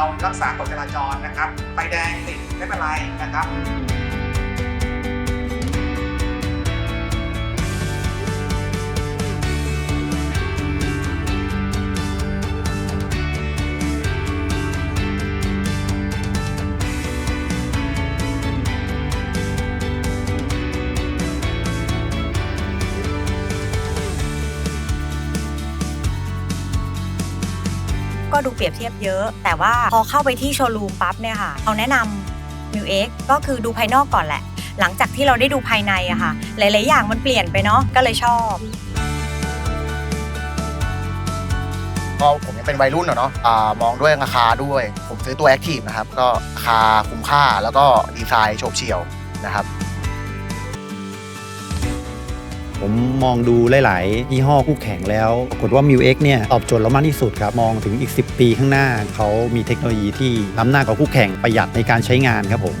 เรารักษากฎจราจรนะครับไฟแดงติดไม่เป็นไรนะครับ ก็ดูเปรียบเทียบเยอะ แต่ว่าพอเข้าไปที่โชว์รูมปั๊บเนี่ยค่ะเขาแนะนำ Mu X ก็คือดูภายนอกก่อนแหละ หลังจากที่เราได้ดูภายในอะค่ะ หลาย ๆ อย่างมันเปลี่ยนไปเนาะก็เลยชอบก็ผมยังเป็นวัยรุ่นเนาะอ่ามองด้วยราคาด้วย ผมซื้อตัว Active นะครับ ก็ราคาคุ้มค่าแล้วก็ดีไซน์โฉบเฉี่ยวนะครับ ผมมองดูหลาย ๆ ยี่ห้อคู่แข่งแล้วปรากฏว่า m ิ X เเนี่ยตอบโจทย์เรามากที่สุดครับ มองถึงอีก 10 ปีข้างหน้า เขามีเทคโนโลยีที่ล้ำหน้ากว่าคู่แข่งประหยัดในการใช้งานครับผม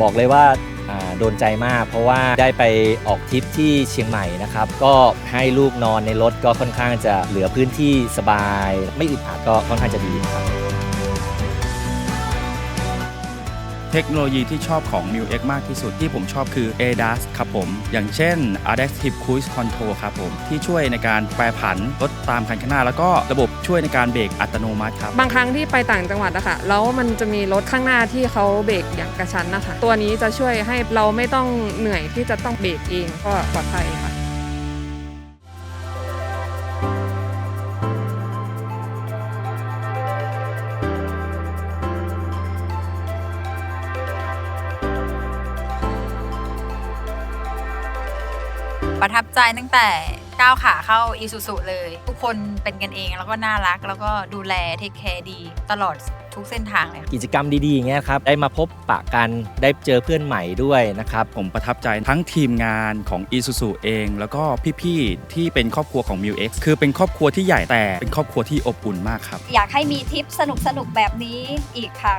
บอกเลยว่าอ่าโดนใจมาก เพราะว่าได้ไปออกทริปที่เชียงใหม่นะครับ ก็ให้ลูกนอนในรถก็ค่อนข้างจะเหลือพื้นที่สบาย ไม่อึดอัดก็ค่อนข้างจะดีนะครับ เทคโนโลยีที่ชอบของ m ิ X มากที่สุดที่ผมชอบคือ ADAS ครับผม อย่างเช่น Adaptive Cruise Control ครับผม ที่ช่วยในการแปรผันรถตามคันข้างหน้า แล้วก็ระบบช่วยในการเบรกอัตโนมัติครับ บางครั้งที่ไปต่างจังหวัดอะค่ะแล้วมันจะมีรถข้างหน้าที่เขาเบรกอย่างกระชั้นนะคะตัวนี้จะช่วยให้เราไม่ต้องเหนื่อยที่จะต้องเบรกเองก็ปลอดภัยค่ะ ประทับใจตั้งแต่ก้าวขาเข้าอีซูซุเลย ทุกคนเป็นกันเองแล้วก็น่ารัก แล้วก็ดูแลเทคแคร์ดี ตลอดทุกเส้นทางเลยค่ะกิจกรรมดีๆอย่างเงี้ยครับได้มาพบปะกันได้เจอเพื่อนใหม่ด้วยนะครับ ผมประทับใจทั้งทีมงานของ Isuzu เอง แล้วก็พี่ๆที่เป็นครอบครัวของ m ิ X คือเป็นครอบครัวที่ใหญ่แต่เป็นครอบครัวที่อบอุ่นมากครับ อยากให้มีทริปสนุกๆแบบนี้อีกค่ะ